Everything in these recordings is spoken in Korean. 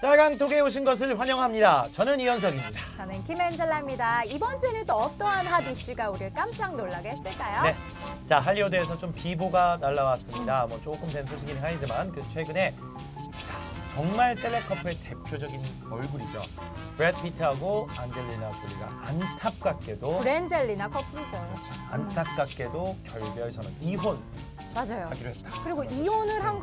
짤강톡에 오신 것을 환영합니다. 저는 이현석입니다. 저는 김엔젤라입니다. 이번 주에는 또 어떠한 핫 이슈가 우리를 깜짝 놀라게 했을까요? 네. 자, 할리우드에서 좀 비보가 날라왔습니다. 뭐 조금 된 소식이긴 하지만 그 최근에 자, 정말 셀럽 커플의 대표적인 얼굴이죠. 브래드 피트하고 안젤리나 졸리가 안타깝게도 브랜젤리나 커플이죠. 안타깝게도 결별 선언 이혼하기로 맞아요. 했다. 그리고 이혼을 한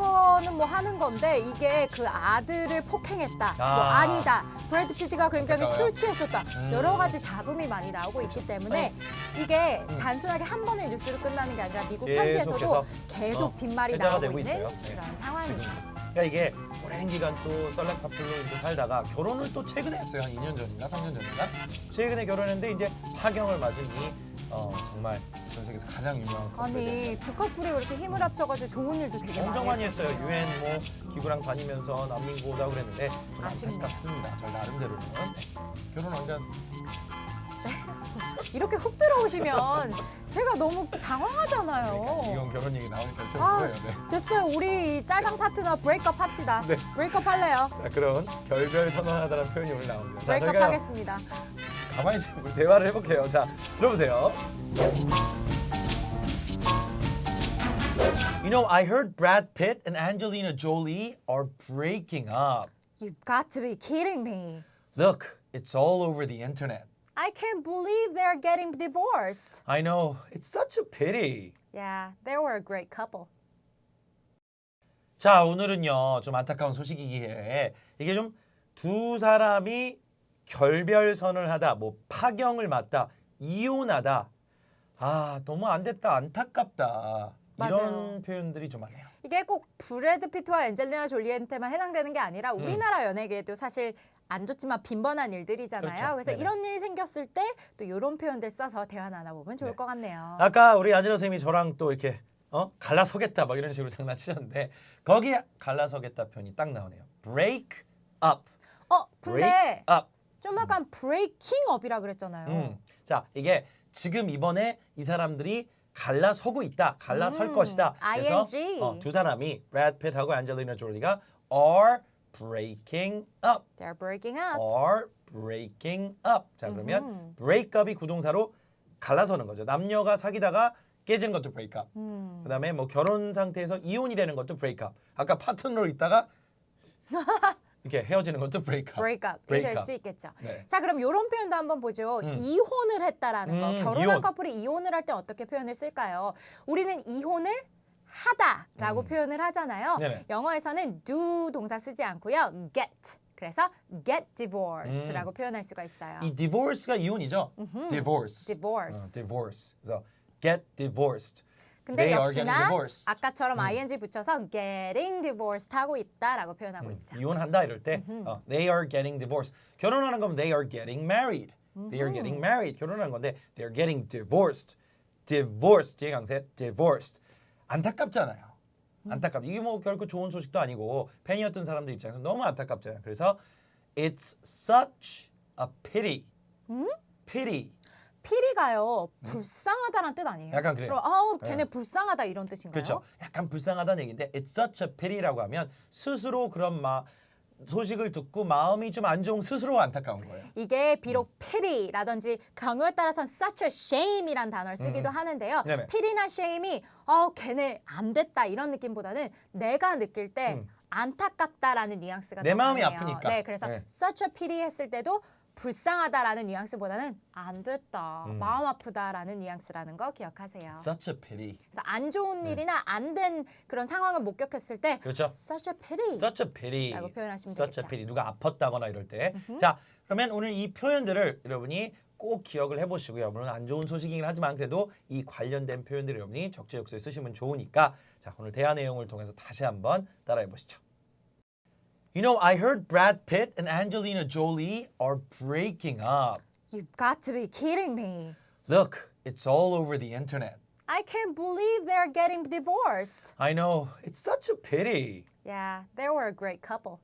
뭐 하는 건데 이게 그 아들을 폭행했다. 뭐 아. 아니다. 브래드 피트가 굉장히 안타까워요. 술 취했었다. 음. 여러 가지 잡음이 많이 나오고 있기 때문에 이게 음. 단순하게 한 번의 뉴스로 끝나는 게 아니라 미국 현지에서도 계속 어, 뒷말이 회자가 나오고 되고 있는 있어요. 네. 그런 상황이죠. 지금. 그러니까 이게 오랜 기간 또 썰렙 커플로 이제 살다가 결혼을 또 최근에 했어요. 한 2년 전인가 3년 전인가? 최근에 결혼했는데 이제 파경을 맞은 이 어, 정말 전 세계에서 가장 유명한 커플에 아니 두 커플이 이렇게 힘을 합쳐가지고 좋은 일도 되게 엄청 많이 했어요. 유엔 뭐 기구랑 다니면서 난민구 오다 그랬는데 좀 아쉽네. 안타깝습니다. 저 나름대로는 네. 결혼 언제 하세요? 이렇게 훅 들어오시면 제가 너무 당황하잖아요. 이건 결혼 얘기 나오니까 아. 여쭤본 거예요. 네. 됐어요. 우리 이 짤강 파트너 브레이크업 합시다. 네. 브레이크업 할래요. 자, 그런 결별 선언하다는 표현이 오늘 나옵니다. 자, 브레이크업 저희가 하겠습니다. 가만히 좀 우리 대화를 해볼게요. 자, 들어보세요. You know, I heard Brad Pitt and Angelina Jolie are breaking up. You've got to be kidding me. Look, it's all over the internet. I can't believe they're getting divorced. I know, it's such a pity. Yeah, they were a great couple. 자, 오늘은요, 좀 안타까운 소식이기에 이게 좀 두 사람이 결별선을 하다, 뭐 파경을 맞다, 이혼하다. 아, 너무 안 됐다, 안타깝다. 이런 맞아요. 표현들이 좀 많아요. 이게 꼭 브래드 피트와 엔젤리나 졸리한테만 해당되는 게 아니라 우리나라 연예계에도 사실 안 좋지만 빈번한 일들이잖아요. 음. 그렇죠. 그래서 네네. 이런 일 생겼을 때 또 이런 표현들 써서 대화 나눠보면 좋을 네. 것 같네요. 아까 우리 안젤라 선생님이 저랑 또 이렇게 어 갈라서겠다 막 이런 식으로 장난치셨는데 거기에 갈라서겠다 표현이 딱 나오네요. break up. 어, break 근데 up. 좀 약간 브레이킹 업이라 그랬잖아요. 음. 자, 이게 지금 이번에 이 사람들이 갈라서고 있다. 갈라설 음, 것이다. 그래서 ing. 어, 두 사람이 브래드 핏하고 안젤리나 졸리가 are breaking up. They're breaking up. are breaking up. 자, 그러면 break up이 구동사로 갈라서는 거죠. 남녀가 사귀다가 깨지는 것도 break up. 음. 그다음에 뭐 결혼 상태에서 이혼이 되는 것도 break up. 아까 파트너로 있다가 이렇게 헤어지는 것도 break up. break up이 break 될 up. 수 있겠죠. 네. 자, 그럼 이런 표현도 한번 보죠. 음. 이혼을 했다라는 거. 음, 결혼한 이혼. 커플이 이혼을 할 때 어떻게 표현을 쓸까요? 우리는 이혼을 하다라고 음. 표현을 하잖아요. 네네. 영어에서는 do 동사 쓰지 않고요. get. 그래서 get divorced라고 음. 표현할 수가 있어요. 이 divorce가 이혼이죠. divorce. divorce. 어, divorce. 그래서 get divorced. 근데 They are getting 역시나 divorced. 아까처럼 ing 붙여서 getting divorced 하고 있다라고 표현하고 있죠. 이혼한다 이럴 때 어, they are getting divorced. 결혼하는 거면 they are getting married. They are getting married. 결혼하는 건데 they are getting divorced. divorced 뒤에 강세 divorced. 안타깝잖아요. 안타깝. 이게 뭐 결코 좋은 소식도 아니고 팬이었던 사람들 입장에서 너무 안타깝잖아요. 그래서 it's such a pity. pity. 피리가요 불쌍하다는 뜻 아니에요? 음. 약간 그래요. 그럼 아우 걔네 네. 불쌍하다 이런 뜻인가요? 그렇죠. 약간 불쌍하다는 얘기인데 it's such a pity라고 하면 스스로 그런 마 소식을 듣고 마음이 좀 안 좋은 스스로 안타까운 거예요. 이게 비록 pity라든지 강요에 따라서는 such a shame이란 단어를 쓰기도 하는데요. 음. 네네. pity나 shame이 어 걔네 안 됐다 이런 느낌보다는 내가 느낄 때 음. 안타깝다라는 뉘앙스가 내 더 마음이 강해요. 아프니까. 네, 그래서 네. such a pity 했을 때도 불쌍하다라는 뉘앙스보다는 안 됐다, 음. 마음 아프다라는 뉘앙스라는 거 기억하세요. Such a pity. 그래서 안 좋은 네. 일이나 안 된 그런 상황을 목격했을 때 그렇죠. such a pity. Such a pity. 라고 표현하시면 Such a 되겠죠. pity. 누가 아팠다거나 이럴 때. 자, 그러면 오늘 이 표현들을 여러분이 꼭 기억을 해보시고요. 물론 안 좋은 소식이긴 하지만 그래도 이 관련된 표현들을 여러분이 적재적소에 쓰시면 좋으니까 자 오늘 대화 내용을 통해서 다시 한번 따라해 보시죠. You know, I heard Brad Pitt and Angelina Jolie are breaking up. You've got to be kidding me. Look, it's all over the internet. I can't believe they're getting divorced. I know, it's such a pity. Yeah, they were a great couple.